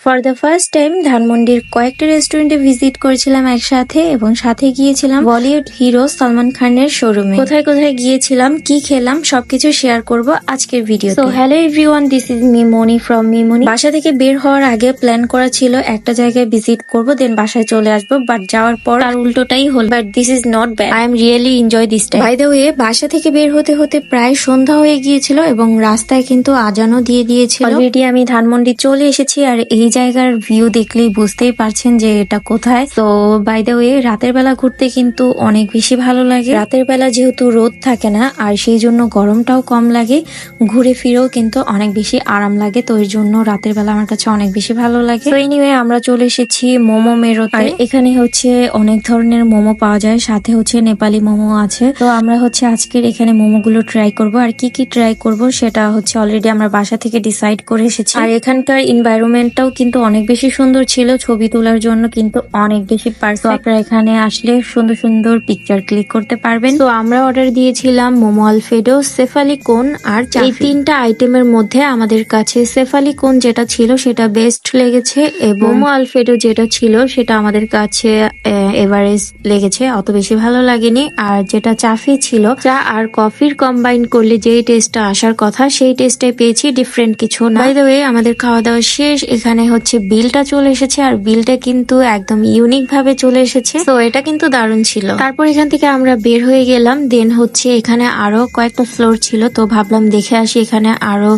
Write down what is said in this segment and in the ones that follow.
For the first time ধানমন্ডির কয়েকটা রেস্টুরেন্টে ভিজিট করেছিলাম একসাথে এবং সাথে গিয়েছিলাম বলিউড হিরো সালমান খানের শোরুমে কোথায় কোথায় গিয়েছিলাম, কি খেলাম, সবকিছু শেয়ার করব আজকের ভিডিও তো hello everyone this is me Moni from me Moni বাসা থেকে বের হওয়ার আগে প্ল্যান করা ছিল একটা জায়গায় ভিজিট করব দেন বাসায় চলে আসব বাট যাওয়ার পর আর উল্টোটাই হল। But this is not bad I am really enjoy this time by the way বাসা থেকে বের হতে হতে প্রায় সন্ধ্যা হয়ে গিয়েছিল এবং রাস্তায় কিন্তু আজানও দিয়ে দিয়েছিল। অলরেডি আমি ধানমন্ডি চলে এসেছি, আর এই জায়গার ভিউ দেখলেই বুঝতেই পারছেন যে এটা কোথায়। তো বাই দ্য ওয়ে রাতের বেলা ঘুরতে কিন্তু অনেক বেশি ভালো লাগে। রাতের বেলা যেহেতু রোদ থাকে না আর সেই জন্য গরমটাও কম লাগে ঘুরে ফিরেও কিন্তু অনেক বেশি আরাম লাগে তো এর জন্য রাতের বেলা আমার কাছে অনেক বেশি ভালো লাগে। তো এনিওয়ে আমরা চলে এসেছি মোমো মেরোতে। আর? এখানে হচ্ছে অনেক ধরনের মোমো পাওয়া যায় সাথে হচ্ছে নেপালি মোমো আছে। তো আমরা হচ্ছে আজকের এখানে মোমো গুলো ট্রাই করব। আর কি কি ট্রাই করব সেটা হচ্ছে অলরেডি আমরা বাসা থেকে ডিসাইড করে এসেছি। আর এখানকার এনভায়রনমেন্টটাও কিন্তু অনেক বেশি সুন্দর ছিল ছবি তোলার জন্য কিন্তু অনেক বেশি পারফেক্ট আপনারা এখানে আসলে সুন্দর সুন্দর পিকচার ক্লিক করতে পারবেন। তো আমরা অর্ডার দিয়েছিলাম মোমো আলফেডো সেফালি কোন আর। এই তিনটা আইটেমের মধ্যে আমাদের কাছে সেফালি কোন যেটা ছিল সেটা বেস্ট লেগেছে এবং মোমো আলফেডো যেটা ছিল সেটা আমাদের কাছে এভারেজ লেগেছে অত বেশি ভালো লাগেনি। আর যেটা চাফি ছিল চা আর কফির কম্বাইন করলে যেই টেস্টটা আসার কথা সেই টেস্টে পেয়েছি ডিফারেন্ট কিছু না। বাই দ্য ওয়ে আমাদের খাওয়া দাওয়া শেষ এখানে হচ্ছে বিলটা চলে এসেছে আর বিলটা কিন্তু একদম ইউনিক ভাবে চলে এসেছে। তো এটা কিন্তু দারুণ ছিল। তারপর এখান থেকে আমরা বের হয়ে গেলাম। দেন হচ্ছে এখানে আরও কয়েকটা ফ্লোর ছিল। তো ভাবলাম দেখে আসি এখানে আরও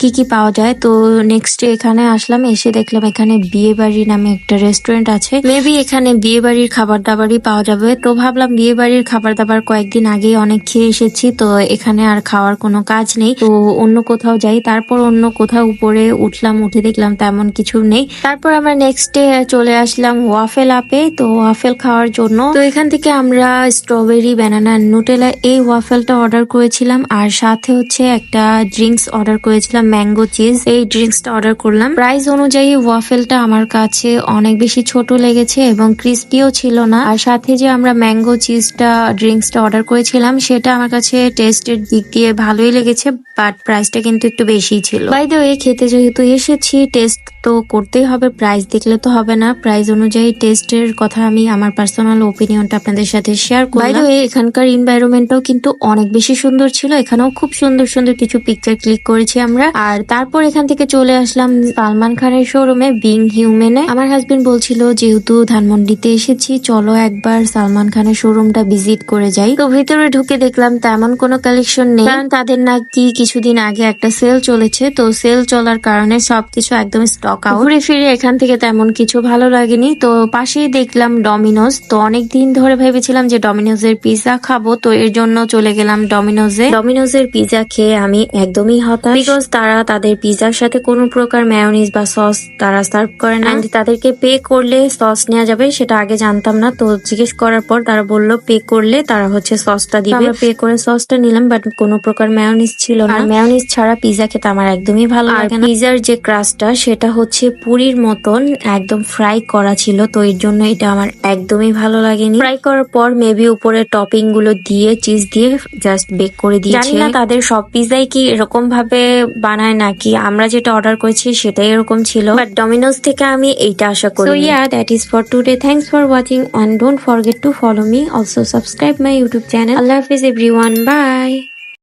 কি কি পাওয়া যায়। তো নেক্সট এখানে আসলাম, এসে দেখলাম এখানে বিয়ে বাড়ি নামে একটা রেস্টুরেন্ট আছে। মেবি এখানে বিয়ে বাড়ির খাবার দাবারই পাওয়া যাবে। তো ভাবলাম বিয়ে বাড়ির খাবার দাবার কয়েকদিন আগেই অনেক খেয়ে এসেছি। তো এখানে আর খাওয়ার কোনো কাজ নেই। তো অন্য কোথাও যাই। তারপর অন্য কোথাও উপরে উঠলাম, উঠে দেখলাম তেমন কিছু নেই। তারপর আমরা নেক্সট ডে চলে আসলাম ওয়াফেল আপে তো ওয়াফেল খাওয়ার জন্য। তো এখান থেকে আমরা স্ট্রবেরি ব্যানানা নুটেলা এই ওয়াফেলটা অর্ডার করেছিলাম। আর সাথে হচ্ছে একটা ড্রিঙ্কস অর্ডার করেছিলাম ম্যাঙ্গো চিজ এই ড্রিঙ্কসটা অর্ডার করলাম। প্রাইস অনুযায়ী ওয়াফেলটা আমার কাছে অনেক বেশি ছোট লেগেছে এবং ক্রিস্পিও ছিল না। আর সাথে যে আমরা ম্যাঙ্গো চিজটা ড্রিঙ্কসটা অর্ডার করেছিলাম, সেটা আমার কাছে টেস্টের দিক দিয়ে ভালোই লেগেছে। বাট প্রাইসটা কিন্তু একটু বেশি ছিল। বাই দ্য ওয়ে খেতে যেহেতু এসেছি টেস্ট তো করতেই হবে প্রাইস দেখলে তো হবে না। প্রাইস অনুযায়ী টেস্টের কথা আমি আমার পার্সোনাল ওপিনিয়নটা আপনাদের সাথে শেয়ার করি বাই দ্য ওয়ে এখানকার এনভায়রনমেন্টটাও কিন্তু অনেক বেশি সুন্দর ছিল। এখানেও খুব সুন্দর সুন্দর কিছু পিকচার ক্লিক করেছি আমরা। আর তারপর এখান থেকে চলে আসলাম সালমান খানের শোরুমে বিং হিউম্যানে আমার হাজবেন্ড বলছিল যেহেতু ধানমন্ডিতে এসেছি চলো একবার সালমান খানের শোরুমটা ভিজিট করে যাই। তো ভিতরে ঢুকে দেখলাম তেমন কোনো কালেকশন নেই। কারণ তাদের নাকি কিছুদিন আগে একটা সেল চলেছে, তো সেল চলার কারণে সবকিছু একদম স্টক আউট ঘুরে ফিরে এখান থেকে তেমন কিছু ভালো লাগেনি, তো পাশেই দেখলাম ডমিনোজ তো অনেক দিন ধরে ভেবেছিলাম যে ডমিনোজের পিৎজা খাব, তো এর জন্য চলে গেলাম ডমিনোজে ডমিনোজের পিৎজা খেয়ে আমি একদমই হতাশ। বিকজ তারা তাদের পিৎজার সাথে কোনো প্রকার ম্যায়োনিজ বা সস তারা সার্ভ করে না। তাদেরকে পে করলে সস নেওয়া যাবে, সেটা আগে জানতাম না। তো জিজ্ঞেস করার পর তারা বলল পে করলে তারা হচ্ছে সসটা দিবে। পে করে সসটা নিলাম বাট কোনো প্রকার ম্যায়োনিজ ছিল না। ম্যায়োনিজ ছাড়া পিৎজা খেতে আমার একদমই ভালো লাগে না। পিৎজার যে ক্রাস্টটা সেটা হচ্ছে পুরির মতন একদম ফ্রাই করা ছিল তো এর জন্য এটা আমার একদমই ভালো লাগেনি। ফ্রাই করার পর মেবি উপরে টপিংগুলো দিয়ে চিজ দিয়ে জাস্ট বেক করে দিয়েছে। জানি না তাদের সব পিৎজাই কি এরকম ভাবে বানায় নাকি আমরা যেটা অর্ডার করেছি সেটাই এরকম ছিল। বাট ডমিনোজ থেকে আমি এইটা আশা করি so yeah that is for today thanks for watching and don't forget to follow me also subscribe my YouTube channel আল্লাহ হাফিজ এভরিওয়ান বাই